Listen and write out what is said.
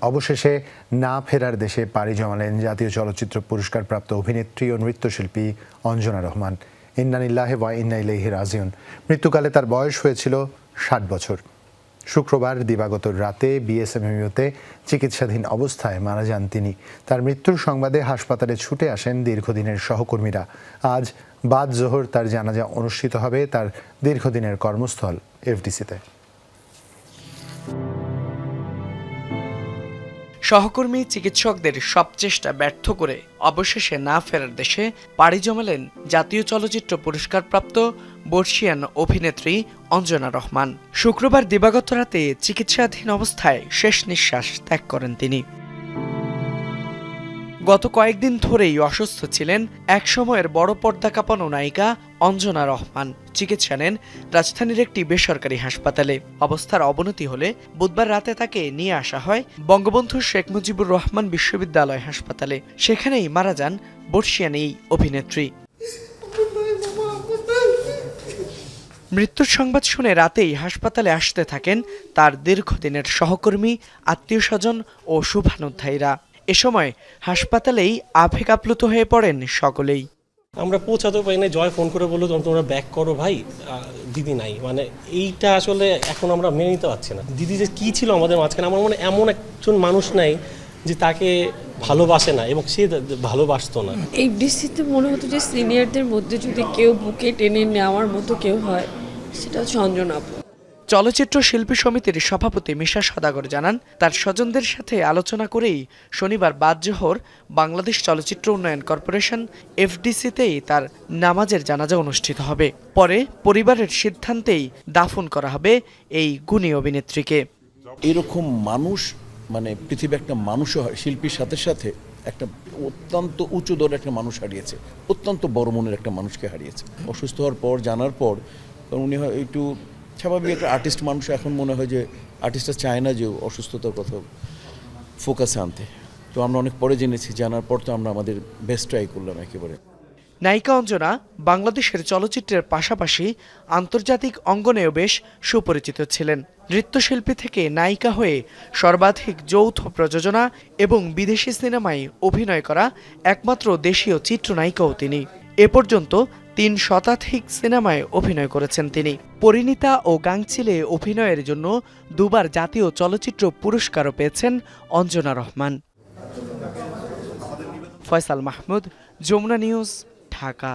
অবশেষে না ফেরার দেশে পাড়ি জমালেন জাতীয় চলচ্চিত্র পুরস্কারপ্রাপ্ত অভিনেত্রী ও নৃত্যশিল্পী অঞ্জনা রহমান। ইন্নানিল্লাহে ওয়া ইন্না ইলাইহি রাজিউন। মৃত্যুকালে তার বয়স হয়েছিল ষাট বছর। শুক্রবার দিবাগত রাতে বিএসএমইউতে চিকিৎসাধীন অবস্থায় মারা যান তিনি। তার মৃত্যুর সংবাদে হাসপাতালে ছুটে আসেন দীর্ঘদিনের সহকর্মীরা। আজ বাদ জোহর তার জানাজা অনুষ্ঠিত হবে তার দীর্ঘদিনের কর্মস্থল এফডিসিতে। সহকর্মী চিকিৎসকদের সব চেষ্টা ব্যর্থ করে অবশেষে না ফেরার দেশে পাড়ি জমালেন জাতীয় চলচ্চিত্র পুরস্কারপ্রাপ্ত বর্ষিয়ান অভিনেত্রী অঞ্জনা রহমান। শুক্রবার দিবাগত রাতে চিকিৎসাধীন অবস্থায় শেষ নিঃশ্বাস ত্যাগ করেন তিনি। গত কয়েকদিন ধরেই অসুস্থ ছিলেন। এক সময়ের বড় পর্দা কাঁপানো নায়িকা অঞ্জনা রহমান। চিকিৎসা নেন রাজধানীর একটি বেসরকারি হাসপাতালে। অবস্থার অবনতি হলে বুধবার রাতে তাকে নিয়ে আসা হয় বঙ্গবন্ধু শেখ মুজিবুর রহমান বিশ্ববিদ্যালয় হাসপাতালে। সেখানেই মারা যান বর্ষিয়ান এই অভিনেত্রী। মৃত্যুর সংবাদ শুনে রাতেই হাসপাতালে আসতে থাকেন তার দীর্ঘদিনের সহকর্মী আত্মীয় স্বজন ও শুভানুধ্যায়ীরা। এ সময় হাসপাতালেই আবেগ আপ্লুত হয়ে পড়েন সকলেই। আমরা পৌঁছাতে পারি না জয় ফোন করে বলল, "তোম- তোমরা ব্যাক করো ভাই। দিদি নাই। মানে এইটা আসলে এখন আমরা মেনে নিতে পারছি না। দিদি যে কী ছিল আমাদের মাঝখানে, আমার মনে এমন একজন মানুষ নাই যে তাকে ভালোবাসে না এবং সে ভালোবাসতো না। এই দৃষ্টিতে মনে হতো যে সিনিয়রদের মধ্যে যদি কেউ বুকে টেনে নেওয়ার মতো কেউ হয়, সেটা আপু। চলচ্চিত্র শিল্পী সমিতির সভাপতি মিশা সদাগর জানান, তার স্বজনদের সাথে আলোচনা করেই শনিবার বাদ জোহর বাংলাদেশ চলচ্চিত্র উন্নয়ন কর্পোরেশন এফডিসিতেই তার নামাজের জানাজা অনুষ্ঠিত হবে। পরে পরিবারের সিদ্ধান্তেই দাফন করা হবে এই গুণী অভিনেত্রীকে। এরকম মানুষ মানে পৃথিবী একটা মানুষও হয়, শিল্পীর সাথে সাথে একটা অত্যন্ত উঁচু দরের একটা মানুষ হারিয়েছে, অত্যন্ত বড় মনের একটা মানুষকে হারিয়েছে। অসুস্থ হওয়ার পর, জানার পর উনি একটু স্বাভাবিক একটা আর্টিস্ট মানুষ এখন মনে হয় যে আর্টিস্টরা চায় না যে অসুস্থতার কথা ফোকাসে আনতে। তো আমরা অনেক পরে জেনেছি, জানার পর তো আমরা আমাদের বেস্ট ট্রাই করলাম একেবারে। নায়িকা অঞ্জনা বাংলাদেশের চলচ্চিত্রের পাশাপাশি আন্তর্জাতিক অঙ্গনেও বেশ সুপরিচিত ছিলেন। নৃত্যশিল্পী থেকে নায়িকা হয়ে সর্বাধিক যৌথ প্রযোজনা এবং বিদেশি সিনেমায় অভিনয় করা একমাত্র দেশীয় চিত্রনায়িকাও তিনি। এ পর্যন্ত তিন শতাধিক সিনেমায় অভিনয় করেছেন তিনি। পরিণীতা ও গাংচিলে অভিনয়ের জন্য দুবার জাতীয় চলচ্চিত্র পুরস্কারও পেয়েছেন অঞ্জনা রহমান। ফয়সাল মাহমুদ, যমুনা নিউজ, ঢাকা।